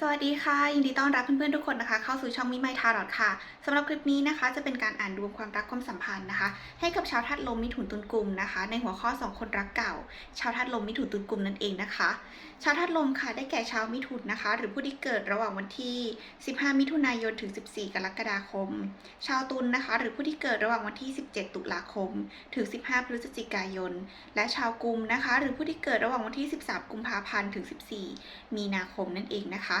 สวัสดีค่ะ ยินดีต้อนรับเพื่อนๆทุกคนนะคะ เข้าสู่ช่องมิไมทารอดค่ะสำหรับคลิปนี้นะคะ จะเป็นการอ่านดวงความรักความสัมพันธ์นะคะ ให้กับชาวธาตุลมมิถุนตุลกุมนะคะ ในหัวข้อ 2 คนรักเก่า ชาวธาตุลมมิถุนตุลกุมนั่นเองนะคะ ชาวธาตุลมค่ะได้แก่ชาวมิถุนนะคะ หรือผู้ที่เกิดระหว่างวันที่ 15 มิถุนายนถึง 14 กรกฎาคม ชาวตุลนะคะ หรือผู้ที่เกิดระหว่างวันที่ 17 ตุลาคม ถึง 15 พฤศจิกายน และชาวกุมนะคะ หรือผู้ที่เกิดระหว่างวันที่ 13 กุมภาพันธ์ถึง 14 มีนาคมนั่นเองนะคะ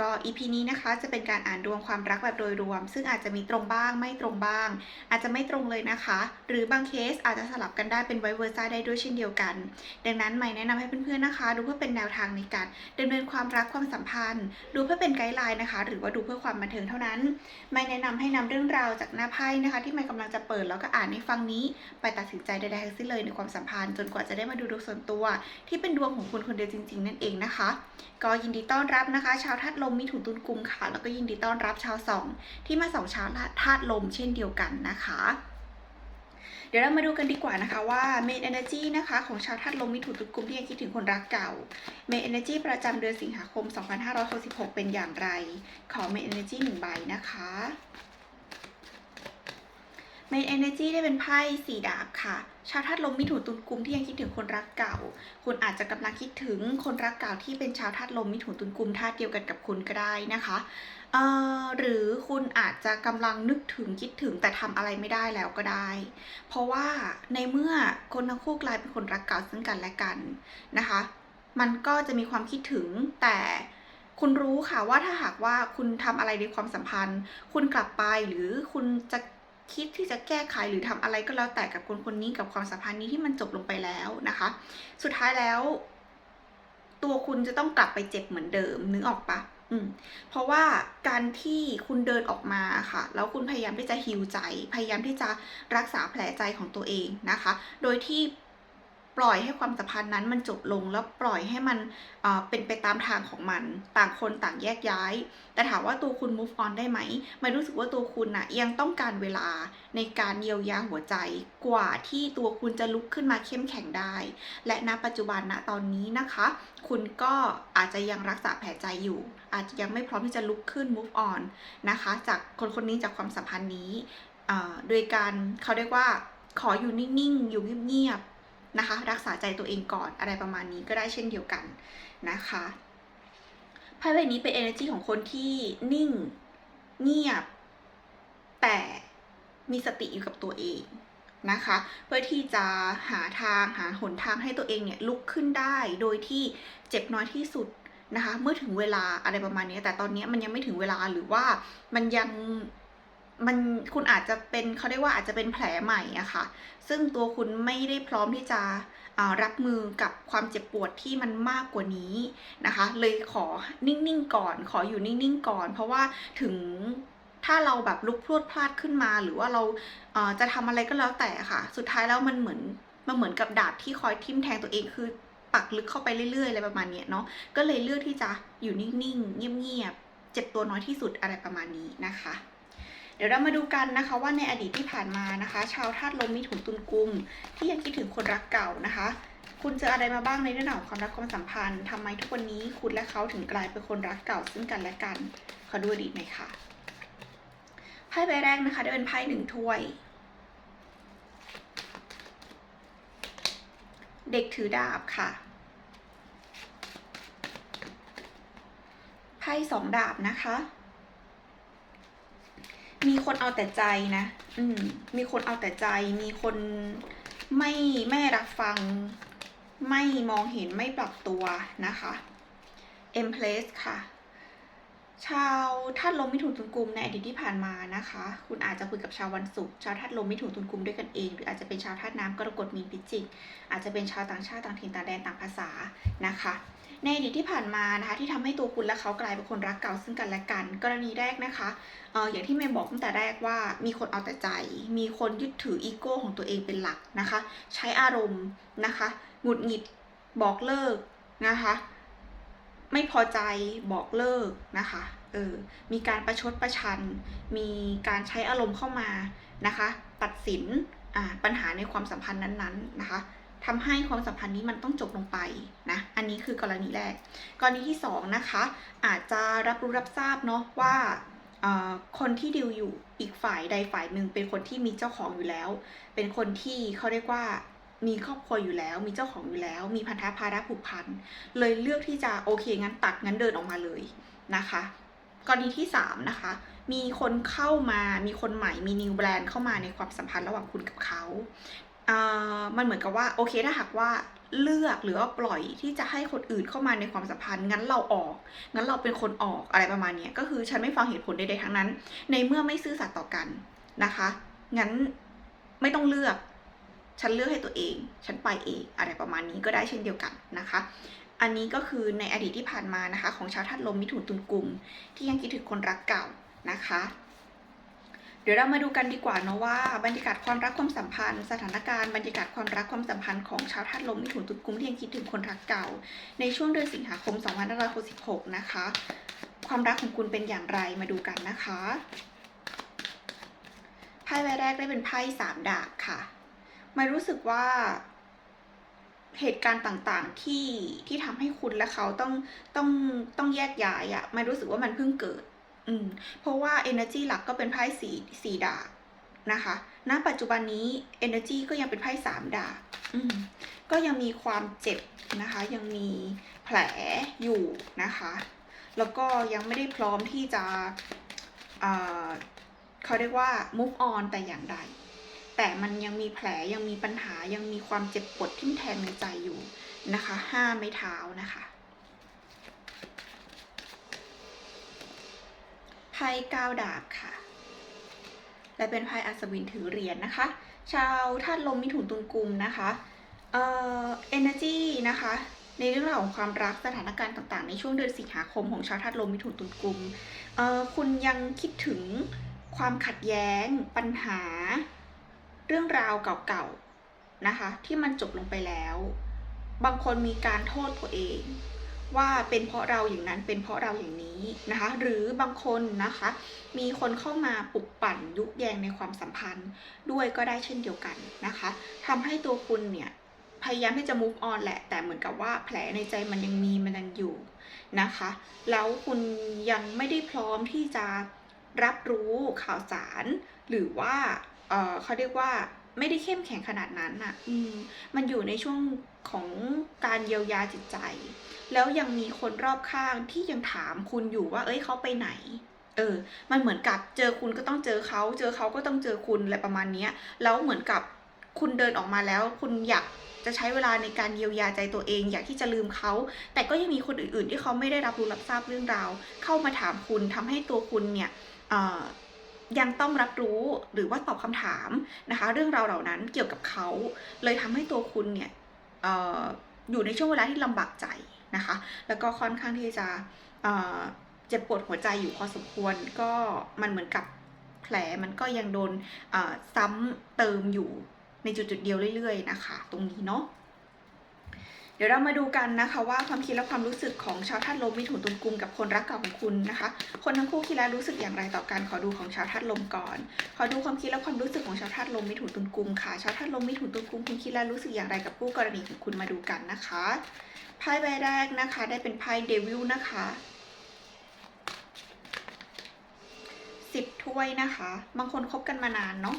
ก็ EP นี้นะคะจะเป็นการอ่านดวงความรักแบบโดยรวม ซึ่งอาจจะมีตรงบ้างไม่ตรงบ้าง อาจจะไม่ตรงเลยนะคะ หรือบางเคสอาจจะสลับกันได้เป็นไวเวอร์ซ่าได้ด้วยเช่นเดียวกัน ดังนั้นไม่แนะนำให้เพื่อนๆนะคะ ดูเพื่อเป็นแนวทางในการดำเนินความรักความสัมพันธ์ ดูเพื่อเป็นไกด์ไลน์นะคะ หรือว่าดูเพื่อความบันเทิงเท่านั้น ไม่แนะนำให้นำเรื่องราวจากหน้าไพ่นะคะ ที่ไม่กำลังจะเปิดแล้วก็อ่านในฟังนี้ ไปตัดสินใจใดๆทั้งสิ้นเลยในความสัมพันธ์ จนกว่าจะได้มาดูดวงส่วนตัว ที่เป็นดวงของคุณคนเดียวจริง ๆ นั่นเองนะคะ ก็ยินดีต้อนรับนะคะ ชาวธาตุลมมิถุนตุลกุมค่ะ แล้วก็ยินดีต้อนรับชาวสองที่มาสองชาวธาตุลมเช่นเดียวกันนะคะ เดี๋ยวเรามาดูกันดีกว่านะคะว่า Main Energy นะคะของชาวธาตุลมมิถุนตุลกุมที่ยังคิดถึงคนรักเก่า Main Energy ประจำเดือนสิงหาคม 2566 เป็นอย่างไร ขอ Main Energy หนึ่งใบนะคะ Main Energy ได้เป็นไพ่สี่ดาบค่ะ ชาวธาตุลมมิถุนตุลกุมที่ยังคิดถึงคนรักเก่า คุณอาจจะกำลังคิดถึงคนรักเก่าที่เป็นชาวธาตุลมมิถุนตุลกุมธาตุเดียวกันกับคุณก็ได้นะคะเอ่อหรือคุณอาจจะกำลังนึกถึงคิดถึงแต่ทำอะไรไม่ได้แล้วก็ได้ เพราะว่าในเมื่อคนทั้งคู่กลายเป็นคนรักเก่าซึ่งกันและกันนะคะ มันก็จะมีความคิดถึงแต่คุณรู้ค่ะว่าถ้าหากว่าคุณทำอะไรในความสัมพันธ์ คุณกลับไปหรือคุณจะ คิดที่จะแก้ไขหรือทำอะไรก็แล้วแต่กับคนคนนี้กับความสัมพันธ์นี้ที่มันจบลงไปแล้วนะคะ สุดท้ายแล้ว ตัวคุณจะต้องกลับไปเจ็บเหมือนเดิมนึกออกปะอืมเพราะว่าการที่คุณเดินออกมาค่ะ แล้วคุณพยายามที่จะฮิวใจ พยายามที่จะรักษาแผลใจของตัวเองนะคะ โดยที่ ปล่อยให้ความสัมพันธ์นั้นมันจบลงแล้วปล่อยให้มันเป็นไปตามทางของมัน ต่างคนต่างแยกย้าย แต่ถามว่าตัวคุณ move on ได้ไหมไม่รู้สึกว่าตัวคุณน่ะยังต้องการเวลาในการเยียวยาหัวใจกว่าที่ตัวคุณจะลุกขึ้นมาเข้มแข็งได้ และณปัจจุบันณตอนนี้นะคะ คุณก็อาจจะยังรักษาแผลใจอยู่ อาจจะยังไม่พร้อมที่จะลุกขึ้น move on นะคะ จากคนคนนี้จากความสัมพันธ์นี้โดยการเขาเรียกว่าขออยู่นิ่งๆ อยู่เงียบๆ นะคะ รักษาใจตัวเองก่อนอะไรประมาณนี้ก็ได้เช่นเดียวกันนะคะไพ่ใบนี้เป็น energy ของคนที่นิ่งเงียบ แต่มีสติอยู่กับตัวเองนะคะ เพื่อที่จะหาทางหาหนทางให้ตัวเองเนี่ยลุกขึ้นได้โดยที่เจ็บน้อยที่สุดนะคะ เมื่อถึงเวลาอะไรประมาณนี้ แต่ตอนนี้มันยังไม่ถึงเวลาหรือว่ามันยัง มันคุณอาจจะเป็นเขาเรียกว่าอาจจะเป็นแผลใหม่อะค่ะ ซึ่งตัวคุณไม่ได้พร้อมที่จะรับมือกับความเจ็บปวดที่มันมากกว่านี้นะคะ เลยขอนิ่งๆก่อน ขออยู่นิ่งๆก่อน เพราะว่าถึงถ้าเราแบบลุกพรวดพลาดขึ้นมาหรือว่าเราเจะทำอะไรก็แล้วแต่ค่ะ สุดท้ายแล้วมันเหมือนมันเหมือนกับดาบที่คอยทิ่มแทงตัวเองคือปักลึกเข้าไปเรื่อยๆอะไรประมาณเนี้ยเนาะก็เลยเลือกที่จะอยู่นิ่งๆเงียบๆเจ็บตัวน้อยที่สุดอะไรประมาณนี้นะคะ เดี๋ยวเรามาดูกันนะคะว่าในอดีตที่ผ่านมานะคะ ชาวธาตุลมมิถุนตุลกุม ที่ยังคิดถึงคนรักเก่านะคะ คุณเจออะไรมาบ้างในเรื่องราวของความรักความสัมพันธ์ทำไมทุกวันนี้คุณและเขาถึงกลายเป็นคนรักเก่าซึ่งกันและกันขอดูอดีตหน่อยค่ะไพ่ใบแรกนะคะได้เป็นไพ่หนึ่งถ้วย เด็กถือดาบค่ะไพ่สองดาบนะคะ มีคนเอาแต่ใจนะ อืม มีคนเอาแต่ใจ มีคนไม่ไม่รับฟัง ไม่มองเห็นไม่ปรับตัวนะคะ e m p l a c e ค่ะ ชาวธาตุลมมิถุนตุลกุมในอดีตที่ผ่านมานะคะ คุณอาจจะคุยกับชาววันศุกร์ชาวธาตุลมมิถุนตุลกุมด้วยกันเอง หรืออาจจะเป็นชาวธาตุน้ำกรกฎมีนพิจิก อาจจะเป็นชาวต่างชาติต่างถิ่นต่างแดนต่างภาษานะคะ ในอดีตที่ผ่านมานะคะที่ทำให้ตัวคุณและเขากลายเป็นคนรักเก่าซึ่งกันและกัน กรณีแรกนะคะเอออย่างที่เมย์บอกตั้งแต่แรกว่ามีคนเอาแต่ใจ มีคนยึดถืออีโก้ของตัวเองเป็นหลักนะคะ ใช้อารมณ์นะคะหงุดหงิดบอกเลิกนะคะ ไม่พอใจบอกเลิกนะคะเออมีการประชดประชัน มีการใช้อารมณ์เข้ามานะคะ ตัดสินอ่าปัญหาในความสัมพันธ์นั้นๆนะคะ ทำให้ความสัมพันธ์นี้มันต้องจบลงไปนะ อันนี้คือกรณีแรก กรณีที่สองนะคะ อาจจะรับรู้รับทราบเนาะว่าคนที่ดิวอยู่อีกฝ่ายใดฝ่ายหนึ่งเป็นคนที่มีเจ้าของอยู่แล้ว เป็นคนที่เขาเรียกว่ามีครอบครัวอยู่แล้ว มีเจ้าของอยู่แล้ว มีพันธะภาระผูกพัน เลยเลือกที่จะโอเคงั้นตัดงั้นเดินออกมาเลยนะคะ กรณีที่สามนะคะ มีคนเข้ามา มีคนใหม่ มีนิวแบรนด์เข้ามาในความสัมพันธ์ระหว่างคุณกับเขา มันเหมือนกับว่าโอเคถ้าหากว่าเลือกหรือว่าปล่อยที่จะให้คนอื่นเข้ามาในความสัมพันธ์ งั้นเราออก งั้นเราเป็นคนออกอะไรประมาณนี้ก็คือฉันไม่ฟังเหตุผลใดๆทั้งนั้น ในเมื่อไม่ซื่อสัตย์ต่อกันนะคะ งั้นไม่ต้องเลือก ฉันเลือกให้ตัวเอง ฉันไปเองอะไรประมาณนี้ก็ได้เช่นเดียวกันนะคะ อันนี้ก็คือในอดีตที่ผ่านมานะคะ ของชาวธาตุลมมิถุนตุลกุมที่ยังคิดถึงคนรักเก่านะคะ เดี๋ยวเรามาดูกันดีกว่าเนาะว่าบรรยากาศความรักความสัมพันธ์ สถานการณ์บรรยากาศความรักความสัมพันธ์ของชาวธาตุลมมิถุนตุลกุมที่ยังคิดถึงคนรักเก่า ในช่วงเดือนสิงหาคม2566 นะคะ ความรักของคุณเป็นอย่างไรมาดูกันนะคะไพ่ใบแรกได้เป็นไพ่สามดาบค่ะมารู้สึกว่าเหตุการณ์ต่างๆที่ที่ทำให้คุณและเขาต้องต้องต้องแยกย้ายอะไม่รู้สึกว่ามันเพิ่งเกิด อืมเพราะว่า energy หลักก็เป็นไพ่สีสีดาบนะคะ ณ ปัจจุบันนี้ energy ก็ยังเป็นไพ่สามดาบอืมก็ยังมีความเจ็บนะคะ ยังมีแผลอยู่นะคะ แล้วก็ยังไม่ได้พร้อมที่จะเขาเรียกว่า move on แต่อย่างใด แต่มันยังมีแผลยังมีปัญหายังมีความเจ็บปวดทิ่มแทงในใจอยู่นะคะห้าไม้เท้านะคะ ไพ่ก้าวดาบค่ะ และเป็นไพ่อัศวินถือเหรียญนะคะ ชาวธาตุลมมิถุนตุลกุมนะคะเอ่อ energy นะคะ ในเรื่องราวของความรักสถานการณ์ต่างๆ ในช่วงเดือนสิงหาคมของชาวธาตุลมมิถุนตุลกุมเอ่อคุณยังคิดถึงความขัดแย้ง ปัญหา เรื่องราวเก่าๆนะคะ ที่มันจบลงไปแล้ว บางคนมีการโทษตัวเอง ว่าเป็นเพราะเราอย่างนั้นเป็นเพราะเราอย่างนี้นะคะ หรือบางคนนะคะ มีคนเข้ามาปลุกปั่นยุแยงในความสัมพันธ์ด้วยก็ได้เช่นเดียวกันนะคะทำให้ตัวคุณเนี่ยพยายามที่จะ move on แหละ แต่เหมือนกับว่าแผลในใจมันยังมีมันยังอยู่นะคะ แล้วคุณยังไม่ได้พร้อมที่จะรับรู้ข่าวสาร หรือว่าเออเขาเรียกว่าไม่ได้เข้มแข็งขนาดนั้นอะ อืม มันอยู่ในช่วงของการเยียวยาจิตใจ แล้วยังมีคนรอบข้างที่ยังถามคุณอยู่ว่า เอ้ยเขาไปไหน เออ มันเหมือนกับเจอคุณก็ต้องเจอเขา เจอเขาก็ต้องเจอคุณอะไรประมาณนี้แล้วเหมือนกับคุณเดินออกมาแล้ว คุณอยากจะใช้เวลาในการเยียวยาใจตัวเอง อยากที่จะลืมเขา แต่ก็ยังมีคนอื่น ๆ ที่เขาไม่ได้รับรู้รับทราบเรื่องราว เข้ามาถามคุณทำให้ตัวคุณเนี่ยยังต้องรับรู้หรือว่าตอบคำถามนะคะ เรื่องราวเหล่านั้นเกี่ยวกับเขา เลยทำให้ตัวคุณเนี่ยอออยู่ในช่วงเวลาที่ลำบากใจ นะคะ แล้วก็ค่อนข้างที่จะเจ็บปวดหัวใจอยู่พอสมควรก็มันเหมือนกับแผลมันก็ยังโดนซ้ำเติมอยู่ในจุดๆเดียวเรื่อยๆนะคะ ตรงนี้เนาะเดี๋ยวเรามาดูกันนะคะว่าความคิดและความรู้สึกของชาวธาตุลมมิถุนตุลกุมกับคนรักเก่าของคุณนะคะ คนทั้งคู่คิดและรู้สึกอย่างไรต่อกันขอดูของชาวธาตุลมก่อน ขอดูความคิดและความรู้สึกของชาวธาตุลมมิถุนตุลกุมค่ะ ชาวธาตุลมมิถุนตุลกุมคุณคิดและรู้สึกอย่างไรกับคู่กรณีของคุณมาดูกันนะคะ ไพ่ใบแรกนะคะ ได้เป็นไพ่เดวิลนะคะสิบถ้วยนะคะ บางคนคบกันมานานเนาะ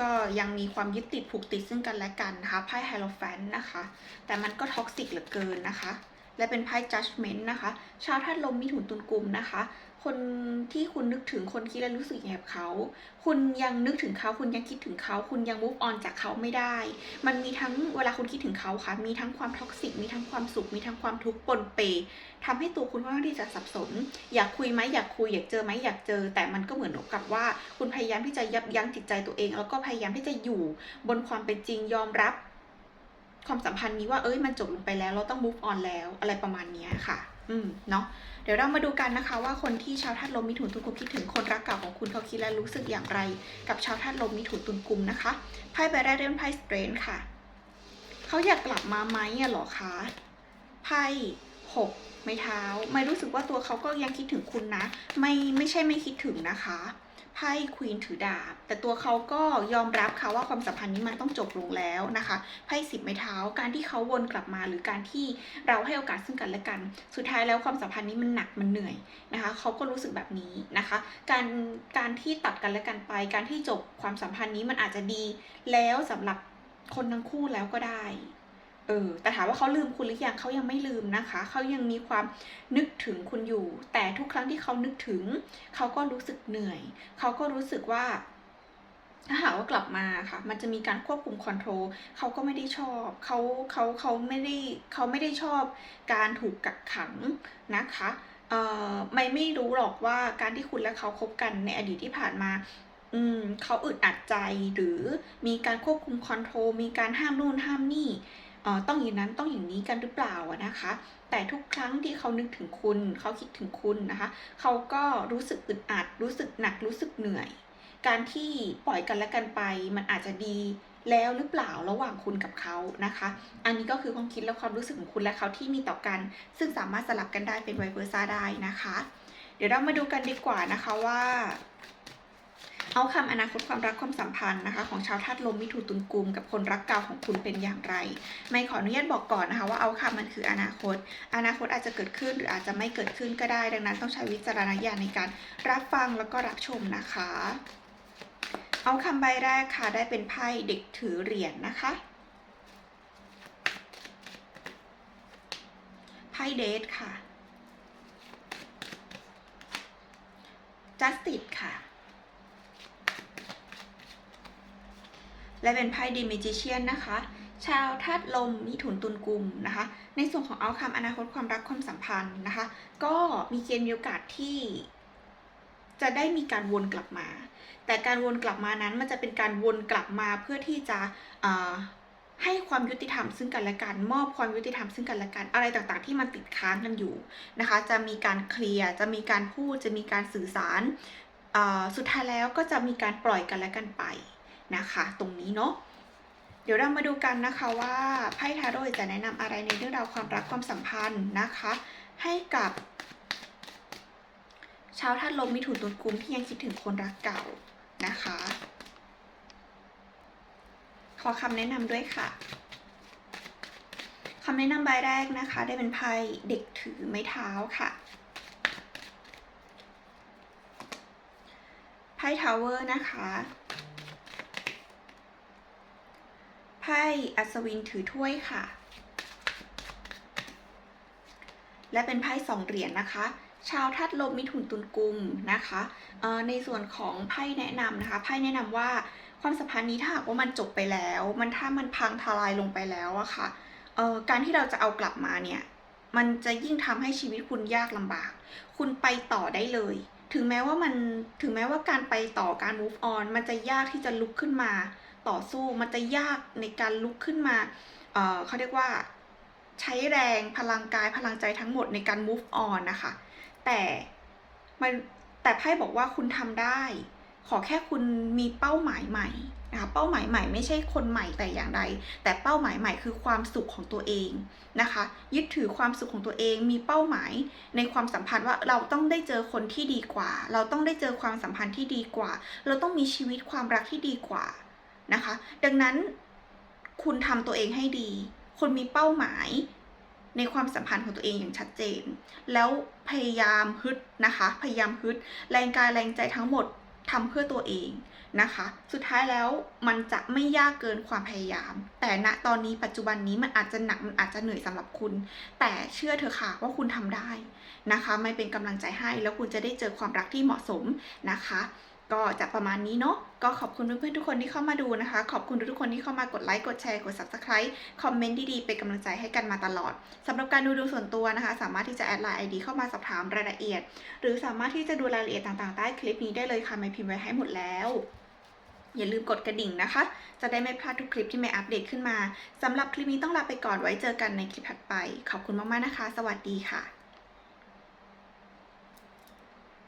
ก็ยังมีความยึดติดผูกติดซึ่งกันและกันนะคะไพ่ไฮโลแฟนนะคะ แต่มันก็ท็อกซิกเหลือเกินนะคะ และเป็นไพ่จัดเม้นต์นะคะ ชาวธาตุลมมีถุนตุนกลุ่มนะคะ คนที่คุณนึกถึงคนคิดและรู้สึกอย่างกับเขา คุณยังนึกถึงเขา คุณยังคิดถึงเขา คุณยัง move on จากเขาไม่ได้ มันมีทั้งเวลาคุณคิดถึงเขาค่ะ มีทั้งความท็อกซิก มีทั้งความสุข มีทั้งความทุกข์ปนเปทำให้ตัวคุณค่อนข้างที่จะสับสน อยากคุยไหมอยากคุย อยากเจอไหมอยากเจอ แต่มันก็เหมือนกับว่า คุณพยายามที่จะยับยั้งจิตใจตัวเอง แล้วก็พยายามที่จะอยู่บนความเป็นจริงยอมรับ ความสัมพันธ์นี้ว่าเอ้ยมันจบลงไปแล้ว เราต้อง move on แล้ว อะไรประมาณนี้ค่ะ อืมเนาะ เดี๋ยวเรามาดูกันนะคะว่าคนที่ชาวธาตุลมมิถุนตุลกุมคิดถึงคนรักเก่าของคุณเขาคิดและรู้สึกอย่างไร กับชาวธาตุลมมิถุนตุลกุมนะคะไพ่ใบแรกเริ่มไพ่สเตรนค่ะเขาอยากกลับมาไหมอะหรอคะไพ่หกไม้เท้า ไม่รู้สึกว่าตัวเขาก็ยังคิดถึงคุณนะ ไม่ไม่ใช่ไม่คิดถึงนะคะ ไพ่ควีนถือดาบ แต่ตัวเขาก็ยอมรับค่ะว่าความสัมพันธ์นี้มันต้องจบลงแล้วนะคะไพ่สิบไม้เท้าการที่เขาวนกลับมา หรือการที่เราให้โอกาสซึ่งกันและกัน สุดท้ายแล้วความสัมพันธ์นี้มันหนักมันเหนื่อยนะคะเขาก็รู้สึกแบบนี้นะคะ การการที่ตัดกันและกันไป การที่จบความสัมพันธ์นี้มันอาจจะดีแล้วสำหรับคนทั้งคู่แล้วก็ได้ เออแต่ถามว่าเขาลืมคุณหรือยังเขายังไม่ลืมนะคะ เขายังมีความนึกถึงคุณอยู่ แต่ทุกครั้งที่เขานึกถึง เขาก็รู้สึกเหนื่อย เขาก็รู้สึกว่า ถ้าหากว่ากลับมาค่ะ มันจะมีการควบคุมคอนโทรลเขาก็ไม่ได้ชอบ เขาเขาเขาไม่ได้เขาไม่ได้ชอบ การถูกกักขังนะคะเอ่อไม่ไม่รู้หรอกว่าการที่คุณและเขาคบกันในอดีตที่ผ่านมาอืมเขาอึดอัดใจหรือมีการควบคุมคอนโทรลมีการห้ามนู่นห้ามนี่ ต้องอย่างนั้นต้องอย่างนี้กันหรือเปล่านะคะ แต่ทุกครั้งที่เขานึกถึงคุณ เขาคิดถึงคุณนะคะ เขาก็รู้สึกอึดอัด รู้สึกหนักรู้สึกเหนื่อย การที่ปล่อยกันและกันไป มันอาจจะดีแล้วหรือเปล่าระหว่างคุณกับเขานะคะ อันนี้ก็คือความคิดและความรู้สึกของคุณและเขาที่มีต่อกัน ซึ่งสามารถสลับกันได้เป็นไวเวอร์ซ่าได้นะคะ เดี๋ยวเรามาดูกันดีกว่านะคะว่า เอาคำอนาคตความรักความสัมพันธ์นะคะ ของชาวธาตุลมมิถุนตุลกุม กับคนรักเก่าของคุณเป็นอย่างไร ไม่ขออนุญาตบอกก่อนนะคะว่าเอาคำมันคืออนาคต อนาคตอาจจะเกิดขึ้นหรืออาจจะไม่เกิดขึ้นก็ได้ ดังนั้นต้องใช้วิจารณญาณในการรับฟังแล้วก็รับชมนะคะ เอาคำใบแรกค่ะได้เป็นไพ่เด็กถือเหรียญนะคะไพ่เดทค่ะ justice ค่ะ และเป็นไพ่ดีเมจิเชียนนะคะ ชาวธาตุลมมิถุนตุลกุมนะคะ ในส่วนของเอาคำอนาคตความรักความสัมพันธ์นะคะ ก็มีเกณฑ์มีโอกาสที่ จะได้มีการวนกลับมา แต่การวนกลับมานั้นมันจะเป็นการวนกลับมาเพื่อที่จะให้ความยุติธรรมซึ่งกันและกันมอบความยุติธรรมซึ่งกันและกันอะไรต่างๆ ที่มันติดค้างกันอยู่นะคะ จะมีการเคลียร์จะมีการพูดจะมีการสื่อสารสุดท้ายแล้วก็จะมีการปล่อยกันและกันไป นะคะตรงนี้เนาะเดี๋ยวเรามาดูกันนะคะว่าไพ่ทาโร่จะแนะนำอะไรในเรื่องราวความรักความสัมพันธ์นะคะ ให้กับ ชาวธาตุลมมิถุนตุลกุมที่ยังคิดถึงคนรักเก่านะคะ ขอคำแนะนำด้วยค่ะคำแนะนำใบแรกนะคะ ได้เป็นไพ่เด็กถือไม้เท้าค่ะไพ่ทาวเวอร์นะคะ ไพ่อัศวินถือถ้วยค่ะ และเป็นไพ่สองเหรียญนะคะ ชาวทัดลมมิถุนตุลกุมนะคะในส่วนของไพ่แนะนำนะคะ ไพ่แนะนำว่าความสัมพันธ์นี้ถ้าหากว่ามันจบไปแล้ว มันถ้ามันพังทลายลงไปแล้วอะค่ะเอ่อการที่เราจะเอากลับมาเนี่ย มันจะยิ่งทำให้ชีวิตคุณยากลำบาก คุณไปต่อได้เลยถึงแม้ว่ามันถึงแม้ว่าการไปต่อการ move on มันจะยากที่จะลุกขึ้นมา ต่อสู้มันจะยากในการลุกขึ้นมาเออเขาเรียกว่าใช้แรงพลังกายพลังใจทั้งหมดในการ move on นะคะ แต่มันแต่ไพ่บอกว่าคุณทำได้ ขอแค่คุณมีเป้าหมายใหม่นะคะเป้าหมายใหม่ไม่ใช่คนใหม่แต่อย่างใด แต่เป้าหมายใหม่คือความสุขของตัวเองนะคะ ยึดถือความสุขของตัวเองมีเป้าหมายในความสัมพันธ์ว่าเราต้องได้เจอคนที่ดีกว่า เราต้องได้เจอความสัมพันธ์ที่ดีกว่า เราต้องมีชีวิตความรักที่ดีกว่า นะคะ ดังนั้นคุณทำตัวเองให้ดีคุณมีเป้าหมายในความสัมพันธ์ของตัวเองอย่างชัดเจน แล้วพยายามฮึดนะคะ พยายามฮึด แรงกายแรงใจทั้งหมดทำเพื่อตัวเองนะคะ สุดท้ายแล้วมันจะไม่ยากเกินความพยายาม แต่ณตอนนี้ปัจจุบันนี้มันอาจจะหนักมันอาจจะเหนื่อยสำหรับคุณ แต่เชื่อเถอค่ะว่าคุณทำได้นะคะ ไม่เป็นกำลังใจให้แล้วคุณจะได้เจอความรักที่เหมาะสมนะคะ ก็จะประมาณนี้เนาะก็ขอบคุณเพื่อนๆทุกคนที่เข้ามาดูนะคะ ขอบคุณทุกคนที่เข้ามากดไลค์กดแชร์กด subscribe คอมเมนต์ดีๆเป็นกำลังใจให้กันมาตลอดสำหรับการดูดวงส่วนตัวนะคะ สามารถที่จะแอดไลน์ ID เข้ามาสอบถามรายละเอียด หรือสามารถที่จะดูรายละเอียดต่างๆใต้คลิปนี้ได้เลยค่ะไม่พิมพ์ไว้ให้หมดแล้วอย่าลืมกดกระดิ่งนะคะ จะได้ไม่พลาดทุกคลิปที่ไม่อัปเดตขึ้นมาสำหรับคลิปนี้ต้องลาไปก่อนไว้เจอกันในคลิปถัดไป ขอบคุณมากๆนะคะ สวัสดีค่ะ